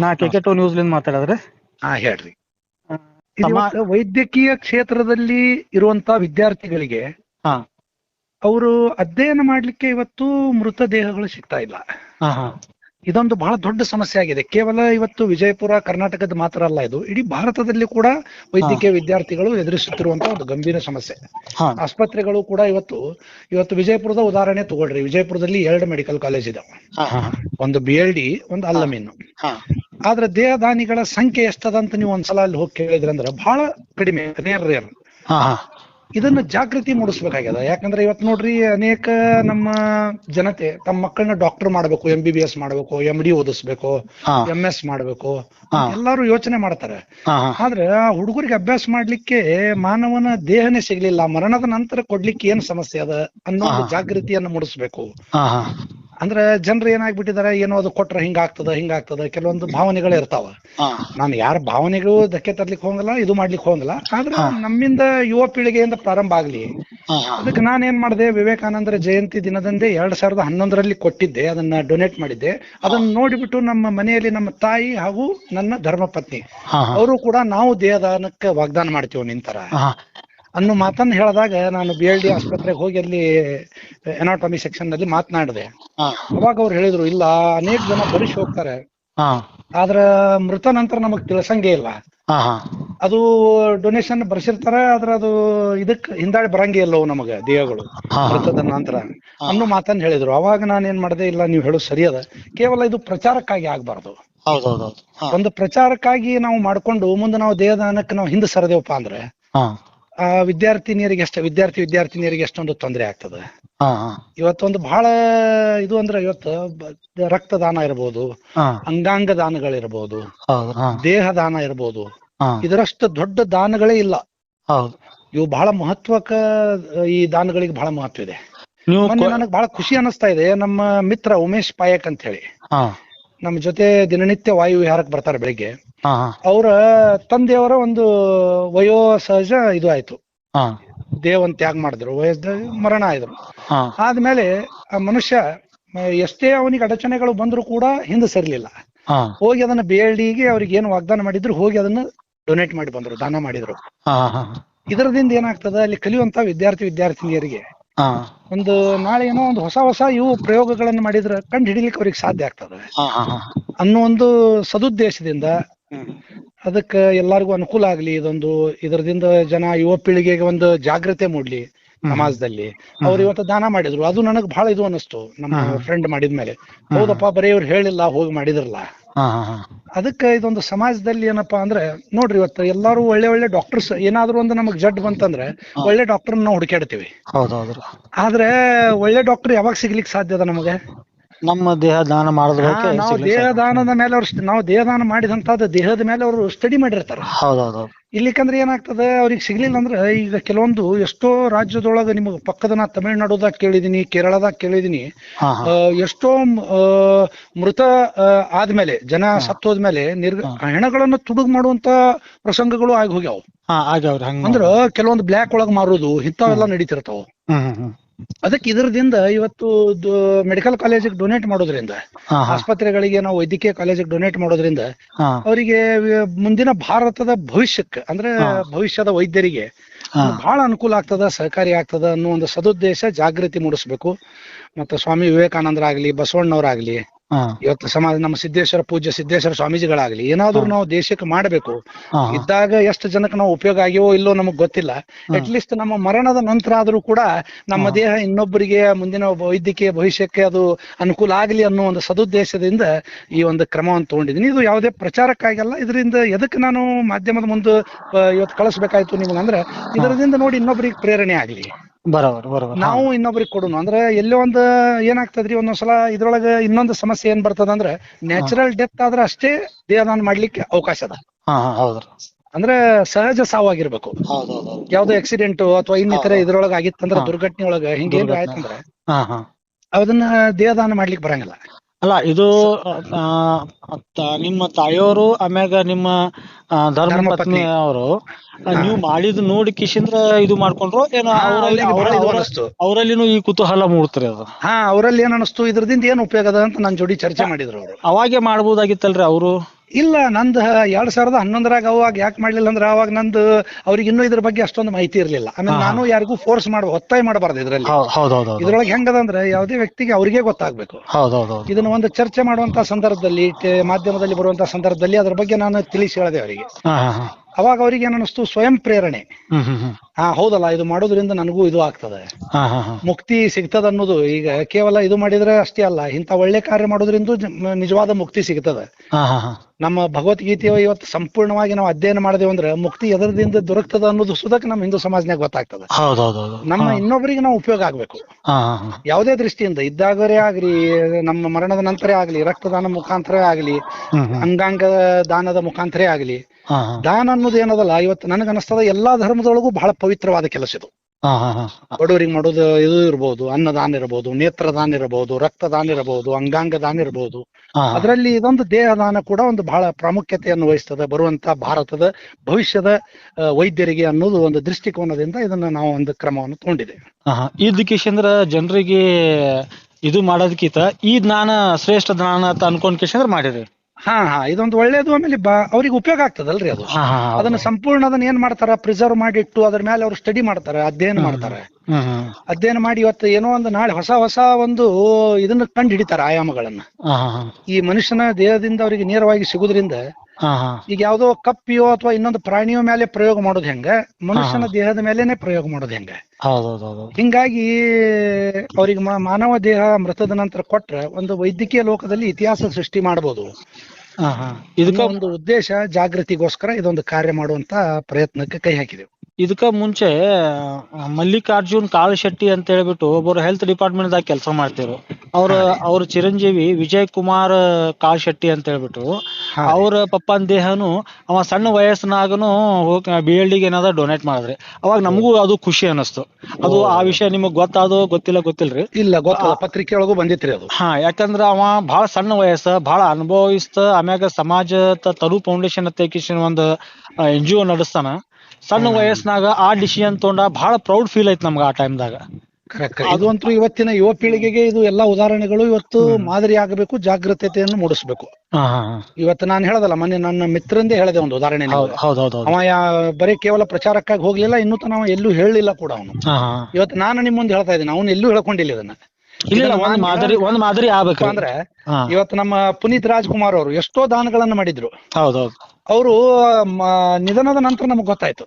ನಾ K K to ನ್ಯೂಸ್ಲಿಂದ ಮಾತಾಡಿದ್ರೆ? ಹಾ ಹೇಳ್ರಿ. ವೈದ್ಯಕೀಯ ಕ್ಷೇತ್ರದಲ್ಲಿ ಇರುವಂತ ವಿದ್ಯಾರ್ಥಿಗಳಿಗೆ ಹಾ. ಅವರು ಅಧ್ಯಯನ ಮಾಡ್ಲಿಕ್ಕೆ ಇವತ್ತು ಮೃತದೇಹಗಳು ಸಿಗ್ತಾ ಇಲ್ಲ. ಇದೊಂದು ಬಹಳ ದೊಡ್ಡ ಸಮಸ್ಯೆ ಆಗಿದೆ. ಕೇವಲ ಇವತ್ತು ವಿಜಯಪುರ ಕರ್ನಾಟಕದ ಮಾತ್ರ ಅಲ್ಲ ಇದು. ಇಡೀ ಭಾರತದಲ್ಲಿ ಕೂಡ ವೈದ್ಯಕೀಯ ವಿದ್ಯಾರ್ಥಿಗಳು ಎದುರಿಸುತ್ತಿರುವಂತಹ ಒಂದು ಗಂಭೀರ ಸಮಸ್ಯೆ. ಆಸ್ಪತ್ರೆಗಳು ಕೂಡ ಇವತ್ತು ಇವತ್ತು ವಿಜಯಪುರದ ಉದಾಹರಣೆ ತಗೊಳ್ರಿ. ವಿಜಯಪುರದಲ್ಲಿ ಎರಡು ಮೆಡಿಕಲ್ ಕಾಲೇಜ್ ಇದೆ ಒಂದು ಬಿ ಎಲ್ ಡಿ ಒಂದು ಅಲ್ಲಮೀನು. ಆದ್ರೆ ದೇಹದಾನಿಗಳ ಸಂಖ್ಯೆ ಎಷ್ಟದ ಅಂತ ನೀವು ಒಂದ್ಸಲ ಅಲ್ಲಿ ಹೋಗಿ ಕೇಳಿದ್ರೆ ಅಂದ್ರೆ ಬಹಳ ಕಡಿಮೆ ರೇರ್ ರೇರ್ ಇದನ್ನ ಜಾಗೃತಿ ಮೂಡಿಸ್ಬೇಕಾಗ್ಯದ. ಯಾಕಂದ್ರೆ ಇವತ್ತು ನೋಡ್ರಿ ಅನೇಕ ನಮ್ಮ ಜನತೆ ತಮ್ಮ ಮಕ್ಕಳನ್ನ ಡಾಕ್ಟರ್ ಮಾಡ್ಬೇಕು ಎಂ ಬಿ ಬಿ ಎಸ್ ಮಾಡ್ಬೇಕು ಎಂ ಡಿ ಓದಿಸ್ಬೇಕು ಎಂ ಎಸ್ ಮಾಡ್ಬೇಕು ಎಲ್ಲಾರು ಯೋಚನೆ ಮಾಡ್ತಾರೆ. ಆದ್ರೆ ಆ ಹುಡುಗರಿಗೆ ಅಭ್ಯಾಸ ಮಾಡ್ಲಿಕ್ಕೆ ಮಾನವನ ದೇಹನೇ ಸಿಗ್ಲಿಲ್ಲ. ಮರಣದ ನಂತರ ಕೊಡ್ಲಿಕ್ಕೆ ಏನ್ ಸಮಸ್ಯೆ ಅದ ಅನ್ನೋ. ಜಾಗೃತಿಯನ್ನು ಮೂಡಿಸ್ಬೇಕು. ಅಂದ್ರೆ ಜನರು ಏನಾಗ್ಬಿಟ್ಟಿದಾರೆ ಏನೋ ಅದು ಕೊಟ್ರೆ ಹಿಂಗಾಗ್ತದ ಹಿಂಗಾಗ್ತದ. ಕೆಲವೊಂದು ಭಾವನೆಗಳು ಇರ್ತಾವ. ನಾನು ಯಾರ ಭಾವನೆಗಳು ಧಕ್ಕೆ ತರ್ಲಿಕ್ಕೆ ಹೋಗಲ್ಲ ಇದು ಮಾಡ್ಲಿಕ್ಕೆ ಹೋಗಲ್ಲ. ಆದ್ರೆ ನಮ್ಮಿಂದ ಯುವ ಪೀಳಿಗೆಯಿಂದ ಪ್ರಾರಂಭ ಆಗ್ಲಿ. ಅದಕ್ಕೆ ನಾನು ಅದಕ್ಕೆ ನಾನೇನ್ ಮಾಡಿದೆ ವಿವೇಕಾನಂದರ ಜಯಂತಿ ದಿನದಂದೇ ಎರಡ್ ಸಾವಿರದ ಹನ್ನೊಂದರಲ್ಲಿ ಕೊಟ್ಟಿದ್ದೆ ಅದನ್ನ ಡೊನೇಟ್ ಮಾಡಿದ್ದೆ. ಅದನ್ನ ನೋಡಿಬಿಟ್ಟು ನಮ್ಮ ಮನೆಯಲ್ಲಿ ನಮ್ಮ ತಾಯಿ ಹಾಗೂ ನನ್ನ ಧರ್ಮಪತ್ನಿ ಹಾ ಹಾ. ಅವರು ಕೂಡ ನಾವು ದೇಹದಾನಕ್ಕೆ ವಾಗ್ದಾನ ಮಾಡ್ತೀವಿ ನಿಂತರ. ಅನ್ನೋ ಮಾತನ್ನ ಹೇಳಿದಾಗ ನಾನು ಬಿ ಎಲ್ ಡಿ ಆಸ್ಪತ್ರೆಗೆ ಹೋಗಿ ಅಲ್ಲಿ ಎನಾಟಮಿ ಸೆಕ್ಷನ್ನಲ್ಲಿ ಮಾತನಾಡಿದೆ. ಅವಾಗ ಅವ್ರು ಹೇಳಿದ್ರು ಇಲ್ಲ ಅನೇಕ ಜನ ಬರಿಸಿ ಹೋಗ್ತಾರೆ. ಆದ್ರ ಮೃತ ನಂತರ ನಮಗ್ ತಿಳ್ಸಂಗೇ ಇಲ್ಲ. ಅದು ಡೊನೇಷನ್ ಬರ್ಸಿರ್ತಾರ ಆದ್ರ ಅದು ಇದಕ್ ಹಿಂದಾಡಿ ಬರಂಗೇ ಇಲ್ಲವು ನಮಗ ದೇಹಗಳು. ಮೃತದ ನಂತರ. ಅನ್ನೋ ಮಾತನ್ನ ಹೇಳಿದ್ರು. ಅವಾಗ ನಾನು ಏನ್ ಮಾಡಿದೆ ಇಲ್ಲ ನೀವು ಹೇಳೋದು ಸರಿಯದ ಕೇವಲ ಇದು ಪ್ರಚಾರಕ್ಕಾಗಿ ಆಗ್ಬಾರ್ದು. ಒಂದು ಪ್ರಚಾರಕ್ಕಾಗಿ ನಾವು ಮಾಡ್ಕೊಂಡು ಮುಂದೆ ನಾವು ದೇಹದಾನಕ್ಕೆ ನಾವು ಹಿಂದೆ ಸರದೇವಪ್ಪ ಅಂದ್ರೆ ಆ ವಿದ್ಯಾರ್ಥಿನಿಯರಿಗೆ ಎಷ್ಟ ವಿದ್ಯಾರ್ಥಿ ವಿದ್ಯಾರ್ಥಿನಿಯರಿಗೆ ಎಷ್ಟೊಂದು ತೊಂದರೆ ಆಗ್ತದೆ. ಹಾ. ಹಾ ಇವತ್ತೊಂದು ಬಹಳ ಇದು ಅಂದ್ರೆ ಇವತ್ತು ಬ- ರಕ್ತದಾನ ಇರ್ಬೋದು ಹಾ. ಅಂಗಾಂಗ ದಾನಗಳಿರ್ಬೋದು ಹೌದು ಹಾ. ದೇಹ ದಾನ ಹಾ. ಇದರಷ್ಟು ದೊಡ್ಡ ದಾನಗಳೇ ಇಲ್ಲ. ಹೌದು. ಇವು ಬಹಳ ಮಹತ್ವಕ ಈ ದಾನಗಳಿಗೆ ಬಹಳ ಮಹತ್ವ ಇದೆ. ನೀವು ಮೊನ್ನೆ ಕೊ- ನನಗೆ ಬಹಳ ಖುಷಿ ಅನಿಸ್ತಾ ಇದೆ ನಮ್ಮ ಮಿತ್ರ ಉಮೇಶ್ ಪಾಯಕ್ ಅಂತ ಹೇಳಿ ಹಾ. ನಮ್ಮ ಜೊತೆ ದಿನನಿತ್ಯ ವಾಯು ವಿಹಾರಕ್ಕೆ ಬರ್ತಾರೆ ಬೆಳಿಗ್ಗೆ. ಹಾ ಹಾ. ಅವರ ತಂದೆಯವರ ಒಂದು ವಯೋ ಸಹಜ ಇದು ಆಯ್ತು. ಹಾ. ದೇವನ್ ತ್ಯಾಗ ಮಾಡಿದ್ರು ವಯಸ್ಸ ಮರಣ ಆಯ್ದ್ರು. ಆದ್ಮೇಲೆ ಆ ಮನುಷ್ಯ ಎಷ್ಟೇ ಅವನಿಗೆ ಅಡಚಣೆಗಳು ಬಂದ್ರು ಕೂಡ ಹಿಂದೆ ಸರಿಲಿಲ್ಲ. ಹೋಗಿ ಅದನ್ನ ಬೇಳ್ಡಿಗೆ ಅವ್ರಿಗೆ ಏನು ವಾಗ್ದಾನ ಮಾಡಿದ್ರು ಹೋಗಿ ಅದನ್ನ ಡೊನೇಟ್ ಮಾಡಿ ಬಂದ್ರು ದಾನ ಮಾಡಿದ್ರು. ಇದರದಿಂದ ಏನಾಗ್ತದ ಅಲ್ಲಿ ಕಲಿಯುವಂತ ವಿದ್ಯಾರ್ಥಿ ವಿದ್ಯಾರ್ಥಿನಿಯರಿಗೆ ಒಂದು ನಾಳೆ ಏನೋ ಒಂದು ಹೊಸ ಹೊಸ ಇವು ಪ್ರಯೋಗಗಳನ್ನು ಮಾಡಿದ್ರೆ ಕಂಡು ಹಿಡಿಲಿಕ್ಕೆ ಅವ್ರಿಗೆ ಸಾಧ್ಯ ಆಗ್ತದೆ. ಅನ್ನೋ ಒಂದು ಸದುದ್ದೇಶದಿಂದ ಅದಕ್ಕೆ ಎಲ್ಲಾರ್ಗು ಅನುಕೂಲ ಆಗ್ಲಿ ಇದೊಂದು ಇದರದಿಂದ ಜನ ಯುವ ಪೀಳಿಗೆಗೆ ಒಂದು ಜಾಗ್ರತೆ ಮೂಡ್ಲಿ ಸಮಾಜದಲ್ಲಿ. ಅವ್ರು ಇವತ್ತು ದಾನ ಮಾಡಿದ್ರು. ಅದು ನನಗ್ ಬಹಳ ಇದು ಅನಿಸ್ತು ನಮ್ಮ ಫ್ರೆಂಡ್ ಮಾಡಿದ್ಮೇಲೆ ಹೌದಪ್ಪ ಬರೀ ಇವ್ರು ಹೇಳಿಲ್ಲ ಹೋಗಿ ಮಾಡಿದ್ರಲ್ಲ. ಅದಕ್ಕ ಇದೊಂದು ಸಮಾಜದಲ್ಲಿ ಏನಪ್ಪಾ ಅಂದ್ರೆ ನೋಡ್ರಿ ಇವತ್ತು ಎಲ್ಲಾರು ಒಳ್ಳೆ ಒಳ್ಳೆ ಡಾಕ್ಟರ್ಸ್ ಏನಾದ್ರು ಒಂದು ನಮಗ್ ಜಡ್ ಬಂತಂದ್ರೆ ಒಳ್ಳೆ ಡಾಕ್ಟರ್ ನಾವು ಹುಡುಕಾಡ್ತೀವಿ ಆದ್ರೆ ಒಳ್ಳೆ ಡಾಕ್ಟರ್ ಯಾವಾಗ ಸಿಗ್ಲಿಕ್ಕೆ ಸಾಧ್ಯ ಅದ ನಮಗೆ? ನಮ್ಮ ದೇಹ ದಾನ ಮಾಡೋದ್ರ ಹಾ, ಬಗ್ಗೆ ನಾವು ದೇಹ ದೇಹದಾನದ ಮೇಲೆ ಅವ್ರು ನಾವು ದೇಹದಾನ ಮಾಡಿದಂತದ್ದು ದೇಹದ ಮೇಲೆ ಅವರು ಸ್ಟಡಿ ಮಾಡಿರ್ತಾರ. ಹೌದೌದು. ಹೌದು ಹೌದು ಇಲ್ಲಿಕಂದ್ರೆ ಏನಾಗ್ತದೆ ಅವ್ರಿಗೆ ಸಿಗ್ಲಿಲ್ಲ ಅಂದ್ರೆ ಈಗ ಕೆಲವೊಂದು ಎಷ್ಟೋ ರಾಜ್ಯದೊಳಗ ನಿಮಗೆ ಪಕ್ಕದ ನಾ ತಮಿಳ್ನಾಡುದಾಗ ಕೇಳಿದೀನಿ ಕೇರಳದಾಗ ಕೇಳಿದೀನಿ ಹಾ ಹಾ. ಆ, ಎಷ್ಟೋ ಮ್- ಆ, ಮೃತ ಆ, ಆದ್ಮೇಲೆ ಜನ ಸತ್ತೋದ್ಮೇಲೆ ನಿರ್ಗ ಹೆಣಗಳನ್ನು ತುಡುಗ್ ಮಾಡುವಂತ ಪ್ರಸಂಗಗಳು ಆಗಿ ಹೋಗ್ಯಾವ. ಹಾ ಆಗ್ಯಾವ್ರಿ ಹಂಗ ಅಂದ್ರ ಕೆಲವೊಂದು ಬ್ಲ್ಯಾಕ್ ಒಳಗ್ ಮಾರೋದು ಇಂಥವೆಲ್ಲ ನಡೀತಿರ್ತಾವ. ಹ್ಮ್ ಹ್ಮ್ ಹ್ಮ್. ಅದಕ್ಕೆ ಇದರದಿಂದ ಇವತ್ತು ಮೆಡಿಕಲ್ ಕಾಲೇಜಿಗೆ ಡೊನೇಟ್ ಮಾಡೋದ್ರಿಂದ ಆಸ್ಪತ್ರೆಗಳಿಗೆ ನಾವು ವೈದ್ಯಕೀಯ ಕಾಲೇಜಿಗೆ ಡೊನೇಟ್ ಮಾಡೋದ್ರಿಂದ ಅವರಿಗೆ ಮುಂದಿನ ಭಾರತದ ಭವಿಷ್ಯಕ್ಕೆ ಅಂದ್ರೆ ಭವಿಷ್ಯದ ವೈದ್ಯರಿಗೆ. ಬಹಳ ಅನುಕೂಲ ಆಗ್ತದ ಸಹಕಾರಿ ಆಗ್ತದ ಅನ್ನೋ ಒಂದು ಸದುದ್ದೇಶ ಜಾಗೃತಿ ಮೂಡಿಸ್ಬೇಕು. ಮತ್ತೆ ಸ್ವಾಮಿ ವಿವೇಕಾನಂದರಾಗ್ಲಿ ಬಸವಣ್ಣವರಾಗ್ಲಿ ಇವತ್ತು ಸಮಾಜ ನಮ್ಮ ಸಿದ್ದೇಶ್ವರ ಪೂಜ್ಯ ಸಿದ್ದೇಶ್ವರ ಸ್ವಾಮೀಜಿಗಳಾಗ್ಲಿ ಏನಾದ್ರು ನಾವು ದೇಶಕ್ಕೆ ಮಾಡಬೇಕು. ಇದ್ದಾಗ ಎಷ್ಟು ಜನಕ್ಕೆ ನಾವು ಉಪಯೋಗ ಆಗ್ಯವೋ ಇಲ್ಲೋ ನಮಗ್ ಗೊತ್ತಿಲ್ಲ. ಅಟ್ ಲೀಸ್ಟ್ ನಮ್ಮ ಮರಣದ ನಂತರ ಆದ್ರೂ ಕೂಡ ನಮ್ಮ ದೇಹ ಇನ್ನೊಬ್ಬರಿಗೆ ಮುಂದಿನ ವೈದ್ಯಕೀಯ ಭವಿಷ್ಯಕ್ಕೆ ಅದು ಅನುಕೂಲ ಆಗಲಿ ಅನ್ನೋ ಒಂದು ಸದುದ್ದೇಶದಿಂದ ಈ ಒಂದು ಕ್ರಮವನ್ನು ತಗೊಂಡಿದ್ದೀನಿ. ಇದು ಯಾವುದೇ ಪ್ರಚಾರಕ್ಕಾಗಲ್ಲ. ಇದರಿಂದ ಎದಕ್ಕೆ ನಾನು ಮಾಧ್ಯಮದ ಮುಂದೆ ಇವತ್ತು ಕಳಿಸ್ಬೇಕಾಯ್ತು ನಿಮ್ಗೆ ಅಂದ್ರೆ ಇದರಿಂದ ನೋಡಿ ಇನ್ನೊಬ್ಬರಿಗೆ ಪ್ರೇರಣೆ ಆಗ್ಲಿ. ಬರೋಬರ್ ಬರೋಬರ್ ನಾವು ಇನ್ನೊಬ್ರಿಗೆ ಕೊಡೋಣ ಅಂದ್ರೆ ಎಲ್ಲೋ ಒಂದು ಏನಾಗ್ತದ್ರಿ ಒಂದೊಂದ್ಸಲ ಇದ್ರೊಳಗೆ ಇನ್ನೊಂದು ಸಮಸ್ಯೆ ಏನ್ ಬರ್ತದ ಅಂದ್ರೆ ನ್ಯಾಚುರಲ್ ಡೆತ್ ಆದ್ರೆ ಅಷ್ಟೇ ದೇಹದಾನ ಮಾಡ್ಲಿಕ್ಕೆ ಅವಕಾಶ ಅದ. ಹಾ ಹಾ ಹೌದ್ರಿ ಅಂದ್ರೆ ಸಹಜ ಸಾವಾಗಿರ್ಬೇಕು. ಯಾವ್ದೋ ಆಕ್ಸಿಡೆಂಟ್ ಅಥವಾ ಇನ್ನಿತರ ಇದ್ರೊಳಗ ಆಗಿತ್ತಂದ್ರ ದುರ್ಘಟನೆ ಒಳಗ ಹಿಂಗ ಆಯ್ತಂದ್ರೆ ಅದನ್ನ ದೇಹದಾನ ಮಾಡ್ಲಿಕ್ಕೆ ಬರಂಗಿಲ್ಲ. ಅಲ್ಲ ಇದು ಆ, ತ- ನಿಮ್ಮ ತಾಯಿಯವರು ಆಮ್ಯಾಗ ನಿಮ್ಮ ಆ, ಧರ್ಮ ಧರ್ಮಪತ್ನಿ. ಪತ್ನಿ ಅವರು ನೀವು ಮಾಡಿದ್ ನೋಡಿ ಕಿಶಿಂದ್ರ ಇದು ಮಾಡ್ಕೊಂಡ್ರು ಏನೋ ಹಾ, ಅವರಲ್ಲಿ ಅವ್ರಿಗೆ ಬಹಳ ಇದು ಅನಿಸ್ತು. ಅವರಲ್ಲಿನೂ ಈ ಕುತೂಹಲ ಮೂಡ್ತಾರೆ ಅದು. ಹಾ ಅವರಲ್ಲಿ ಏನ್ ಅನಿಸ್ತು ಇದ್ರದಿಂದ ಏನ್ ಉಪಯೋಗ ಅದ ಅಂತ ನನ್ ಜೋಡಿ ಚರ್ಚೆ ಮಾಡಿದ್ರು ಅವರು. ಅವಾಗೆ ಮಾಡ್ಬೋದಾಗಿತ್ತಲ್ರಿ ಅವರು? ಇಲ್ಲ ನಂದು ಎರಡ್ ಸಾವಿರದ ಹನ್ನೊಂದರಾಗ ಅವಾಗ ಯಾಕೆ ಮಾಡ್ಲಿಲ್ಲ ಅಂದ್ರೆ ಅವಾಗ ನಂದು ಅವ್ರಿಗೆ ಇನ್ನೂ ಇದ್ರ ಬಗ್ಗೆ ಅಷ್ಟೊಂದು ಮಾಹಿತಿ ಇರಲಿಲ್ಲ. ಆಮೇಲೆ. ನಾನು ಯಾರಿಗೂ ಫೋರ್ಸ್ ಮಾಡ ಒತ್ತಾಯ ಮಾಡಬಾರ್ದು ಇದ್ರಲ್ಲಿ. ಇದ್ರೊಳಗೆ ಹೆಂಗದಂದ್ರೆ ಯಾವುದೇ ವ್ಯಕ್ತಿಗೆ ಅವ್ರಿಗೆ ಗೊತ್ತಾಗ್ಬೇಕು. ಇದನ್ನ ಒಂದು ಚರ್ಚೆ ಮಾಡುವಂತ ಸಂದರ್ಭದಲ್ಲಿ ಮಾಧ್ಯಮದಲ್ಲಿ ಬರುವಂತ ಸಂದರ್ಭದಲ್ಲಿ ಅದ್ರ ಬಗ್ಗೆ ನಾನು ತಿಳಿಸಿ ಹೇಳಿದೆ ಅವರಿಗೆ. ಅವಾಗ ಅವ್ರಿಗೆ ಏನನ್ನಿಸ್ತು? ಸ್ವಯಂ ಪ್ರೇರಣೆ. ಹಾ ಹೌದಲ್ಲ ಇದು ಮಾಡೋದ್ರಿಂದ ನನಗೂ ಇದು ಆಗ್ತದೆ. ಮುಕ್ತಿ ಸಿಗ್ತದ ಅನ್ನೋದು ಈಗ ಕೇವಲ ಇದು ಮಾಡಿದ್ರೆ ಅಷ್ಟೇ ಅಲ್ಲ ಇಂತ ಒಳ್ಳೆ ಕಾರ್ಯ ಮಾಡೋದ್ರಿಂದ ನಿಜವಾದ ಮುಕ್ತಿ ಸಿಗ್ತದ. ನಮ್ಮ ಭಗವದ್ಗೀತೆಯ ಇವತ್ತು ಸಂಪೂರ್ಣವಾಗಿ ನಾವು ಅಧ್ಯಯನ ಮಾಡಿದೆ ಅಂದ್ರೆ ಮುಕ್ತಿ ಎದರದಿಂದ ದೊರಕ್ತದ ಅನ್ನೋದು ಸುದಕ್ಕೆ ನಮ್ಮ ಹಿಂದೂ ಸಮಾಜನಾಗ ಗೊತ್ತಾಗ್ತದೆ. ನಮ್ಮ ಇನ್ನೊಬ್ಬರಿಗೆ ನಾವು ಉಪಯೋಗ ಆಗ್ಬೇಕು. ಯಾವುದೇ ದೃಷ್ಟಿಯಿಂದ ಇದ್ದಾಗರೇ ಆಗ್ಲಿ ನಮ್ಮ ಮರಣದ ನಂತರ ಆಗ್ಲಿ ರಕ್ತದಾನ ಮುಖಾಂತರ ಆಗ್ಲಿ ಅಂಗಾಂಗ ದಾನದ ಮುಖಾಂತರ ಆಗ್ಲಿ ದಾನ ಅನ್ನೋದು ಏನದಲ್ಲ ಇವತ್ತು ಅನಸ್ತದ ಎಲ್ಲಾ ಧರ್ಮದೊಳಗೂ ಬಹಳ ಪವಿತ್ರವಾದ ಕೆಲಸ ಇದು. ಹಾ ಹಾ ಹಾ. ಬಡವರಿಗೆ ಮಾಡೋದು ಇದು ಇರ್ಬೋದು ಅನ್ನದಾನ ಇರಬಹುದು ನೇತ್ರದಾನ ಇರಬಹುದು ರಕ್ತದಾನ ಇರಬಹುದು ಅಂಗಾಂಗ ದಾನ ಇರಬಹುದು ಅದರಲ್ಲಿ ಇದೊಂದು ದೇಹದಾನ ಕೂಡ ಒಂದು ಬಹಳ ಪ್ರಾಮುಖ್ಯತೆಯನ್ನು ವಹಿಸ್ತದೆ ಬರುವಂತ ಭಾರತದ ಭವಿಷ್ಯದ ವೈದ್ಯರಿಗೆ ಅನ್ನೋದು ಒಂದು ದೃಷ್ಟಿಕೋನದಿಂದ ಇದನ್ನ ನಾವು ಒಂದು ಕ್ರಮವನ್ನು ತಗೊಂಡಿದ್ದೇವೆ. ಹಾ ಇದಕ್ಕೆಶಂದ್ರ ಜನರಿಗೆ ಇದು ಮಾಡೋದಕ್ಕಿಂತ ಈ ಜ್ಞಾನ ಶ್ರೇಷ್ಠ ಜ್ಞಾನ ಅಂತ ಅನ್ಕೊಂಡ್ ಕೇಶಂದ್ರ ಮಾಡಿರಿ ಹಾ ಹಾ ಇದೊಂದು ಒಳ್ಳೇದು ಆಮೇಲೆ ಬಾ ಅವ್ರಿಗೆ ಉಪಯೋಗ ಆಗ್ತದಲ್ರಿ ಅದು. ಹಾ ಹಾ ಹೌದ್. ಅದನ್ನ ಸಂಪೂರ್ಣ ಅದನ್ನ ಏನ್ ಮಾಡ್ತಾರ ಪ್ರಿಸರ್ವ್ ಮಾಡಿಟ್ಟು ಅದ್ರ ಮೇಲೆ ಅವ್ರು ಸ್ಟಡಿ ಮಾಡ್ತಾರೆ ಅಧ್ಯಯನ ಮಾಡ್ತಾರೆ. ಹ್ಮ್ ಹ್ಮ್. ಅಧ್ಯಯನ ಮಾಡಿ ಇವತ್ತು ಏನೋ ಒಂದು ನಾಳೆ ಹೊಸ ಹೊಸ ಒಂದು ಇದನ್ನ ಕಂಡು ಹಿಡಿತಾರೆ ಆಯಾಮಗಳನ್ನ. ಹಾ ಹಾ ಹಾ. ಈ ಮನುಷ್ಯನ ದೇಹದಿಂದ ಅವರಿಗೆ ನೇರವಾಗಿ ಸಿಗುದ್ರಿಂದ ಹಾ ಹಾ ಈಗ ಯಾವುದೋ ಕಪ್ಪಿಯೋ ಅಥವಾ ಇನ್ನೊಂದು ಪ್ರಾಣಿಯೋ ಮೇಲೆ ಪ್ರಯೋಗ ಮಾಡೋದು ಹೆಂಗ? ಮನುಷ್ಯನ ದೇಹದ ಮೇಲೆನೆ ಪ್ರಯೋಗ ಮಾಡೋದು ಹೆಂಗ? ಹಿಂಗಾಗಿ ಅವ್ರಿಗೆ ಮಾನವ ದೇಹ ಮೃತದ ನಂತರ ಕೊಟ್ರೆ ಒಂದು ವೈದ್ಯಕೀಯ ಲೋಕದಲ್ಲಿ ಇತಿಹಾಸ ಸೃಷ್ಟಿ ಮಾಡಬಹುದು ಇದಕ್ಕ ಒಂದು ಉದ್ದೇಶ ಜಾಗೃತಿಗೋಸ್ಕರ ಇದೊಂದು ಕಾರ್ಯ ಮಾಡುವಂತ ಪ್ರಯತ್ನಕ್ಕೆ ಕೈ ಹಾಕಿದೆವು. ಇದಕ್ಕ ಮುಂಚೆ ಮಲ್ಲಿಕಾರ್ಜುನ್ ಕಾಳ್ ಶೆಟ್ಟಿ ಅಂತ ಹೇಳ್ಬಿಟ್ಟು ಒಬ್ಬರು ಹೆಲ್ತ್ ಡಿಪಾರ್ಟ್ಮೆಂಟ್ ದಾಗ ಕೆಲಸ ಮಾಡ್ತಿರು ಅವ್ರ ಅವ್ರ ಚಿರಂಜೀವಿ ವಿಜಯ್ ಕುಮಾರ್ ಕಾಳ್ ಶೆಟ್ಟಿ ಅಂತ ಹೇಳ್ಬಿಟ್ಟು. ಅವ್ರ ಪಪ್ಪನ ದೇಹನು ಅವ ಸಣ್ಣ ವಯಸ್ಸಿನಾಗನು ಬಿ ಎಲ್ ಡಿಗೆ ಏನಾದ್ರು ಡೊನೇಟ್ ಮಾಡಿದ್ರಿ. ಅವಾಗ ನಮಗೂ ಅದು ಖುಷಿ ಅನಿಸ್ತು ಅದು ಆ ವಿಷಯ ನಿಮಗ್ ಗೊತ್ತಾದೋ ಗೊತ್ತಿಲ್ಲ ಗೊತ್ತಿಲ್ರಿ. ಇಲ್ಲ ಗೊತ್ತಲ್ಲ. ಪತ್ರಿಕೆ ಒಳಗೂ ಬಂದಿತ್ರಿ ಅದು. ಹಾ ಯಾಕಂದ್ರ ಅವ ಬಹಳ ಸಣ್ಣ ವಯಸ್ಸ ಬಹಳ ಅನುಭವಿಸ್ತ ಆಮ್ಯಾಗ ಸಮಾಜ ತ- ತರು ಫೌಂಡೇಶನ್ ಅಂತ ಒಂದು ಎನ್ ಜಿ ಒ ನಡೆಸ್ತಾನ. ಸಣ್ಣ ವಯಸ್ಸಿನಾಗ ಆ ಡಿಸಿಷನ್ ತಗೊಂಡ ಬಹಳ ಪ್ರೌಡ್ ಫೀಲ್ ಐತ್ ನಮ್ಗ ಆ ಟೈಮ್ದಾಗ. ಕರೆಕ್ಟ್ ಅದಂತೂ ಅಂತೂ ಇವತ್ತಿನ ಯುವ ಪೀಳಿಗೆಗೆ ಇದು ಎಲ್ಲಾ ಉದಾಹರಣೆಗಳು ಇವತ್ತು ಮಾದರಿ ಆಗಬೇಕು ಜಾಗೃತತೆಯನ್ನು ಮೂಡಿಸಬೇಕು. ಇವತ್ತು ನಾನು ಹೇಳದಲ್ಲ ಮೊನ್ನೆ ನನ್ನ ಮಿತ್ರಂದೇ ಹೇಳಿದೆ ಒಂದು ಉದಾಹರಣೆ ಅವ ಬರೀ ಕೇವಲ ಪ್ರಚಾರಕ್ಕಾಗಿ ಹೋಗ್ಲಿಲ್ಲ ಇನ್ನೂ ತನ ಎಲ್ಲೂ ಹೇಳಲಿಲ್ಲ ಕೂಡ ಅವನು. ಇವತ್ತು ನಾನು ನಿಮ್ ಮುಂದೆ ಹೇಳ್ತಾ ಇದ್ದೀನಿ ಅವನು ಎಲ್ಲೂ ಹೇಳ್ಕೊಂಡಿಲ್ಲ ಇದನ್ನ. ಮಾದರಿ ಒಂದ್ ಮಾದರಿ ಆಗ್ಬೇಕು. ಅಂದ್ರೆ ಇವತ್ತು ನಮ್ಮ ಪುನೀತ್ ರಾಜ್ಕುಮಾರ್ ಅವರು ಎಷ್ಟೋ ದಾನಗಳನ್ನ ಮಾಡಿದ್ರು. ಹೌದೌದು ಹೌದ್. ಅವರು ನಿಧನದ ನಂತರ ನಮಗ್ ಗೊತ್ತಾಯ್ತು.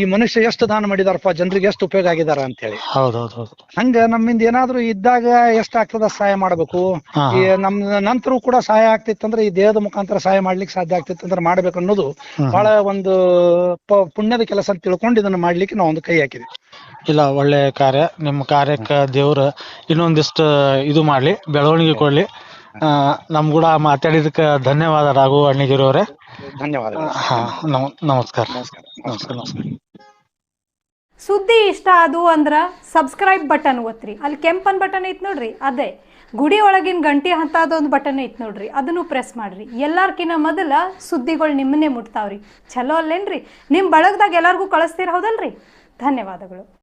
ಈ ಮನುಷ್ಯ ಎಷ್ಟು ದಾನ ಮಾಡಿದಾರಪ್ಪ ಜನರಿಗೆ ಎಷ್ಟು ಉಪಯೋಗ ಆಗಿದಾರ ಅಂತ ಹೇಳಿ ಹಂಗ ನಮ್ಮಿಂದ ಏನಾದ್ರು ಇದ್ದಾಗ ಎಷ್ಟು ಆಗ್ತದ ಸಹಾಯ ಮಾಡ್ಬೇಕು? ನಮ್ ನಂತರ ಕೂಡ ಸಹಾಯ ಆಗ್ತಿತ್ತಂದ್ರೆ ಈ ದೇಹದ ಮುಖಾಂತರ ಸಹಾಯ ಮಾಡ್ಲಿಕ್ಕೆ ಸಾಧ್ಯ ಆಗ್ತಿತ್ತಂದ್ರೆ ಮಾಡ್ಬೇಕು ಅನ್ನೋದು ಬಹಳ ಒಂದು ಪುಣ್ಯದ ಕೆಲಸ ಅಂತ ತಿಳ್ಕೊಂಡು ಇದನ್ನ ಮಾಡ್ಲಿಕ್ಕೆ ನಾವು ಒಂದು ಕೈ ಹಾಕಿದೆ ಇಲ್ಲ ಒಳ್ಳೆ ಕಾರ್ಯ. ನಿಮ್ಮ ಕಾರ್ಯಕ್ಕ ದೇವ್ರ ಇನ್ನೊಂದಿಷ್ಟು ಇದು ಮಾಡ್ಲಿ ಬೆಳವಣಿಗೆ ಕೊಡ್ಲಿ. ಆ, ನಮ್ ಕೂಡ ಮಾತಾಡಿದಕ್ಕೆ ಧನ್ಯವಾದ ರಾಘು ಅಣ್ಣಿಗಿರಿ ಅವರೇ. ಧನ್ಯವಾದಗಳು. ಹಾ ನಮಸ್ಕಾರ. ನಮಸ್ಕಾರ. ನಮಸ್ಕಾರ ಸುದ್ದಿ ಇಷ್ಟ ಅದು ಅಂದ್ರ ಸಬ್ಸ್ಕ್ರೈಬ್ ಬಟನ್ ಒತ್ತಿರಿ ಅಲ್ಲಿ ಕೆಂಪನ್ ಬಟನ್ ಐತ್ ನೋಡ್ರಿ ಅದೇ. ಗುಡಿ ಒಳಗಿನ ಗಂಟಿ ಹಂತಾದೊಂದು ಬಟನ್ ಐತ್ ನೋಡ್ರಿ ಅದನ್ನು ಪ್ರೆಸ್ ಮಾಡ್ರಿ. ಎಲ್ಲಾರ್ಕಿನ ಮೊದಲ ಸುದ್ದಿಗಳು ನಿಮ್ಮನ್ನೇ ಮುಟ್ತಾವ್ರಿ. ಚಲೋ ಅಲ್ಲೇನ್ರಿ? ನಿಮ್ಮ ಬಳಗದಾಗ ಎಲ್ಲಾರ್ಗೂ ಕಳಿಸ್ತೀರ ಹೌದಲ್ರಿ? ಧನ್ಯವಾದಗಳು.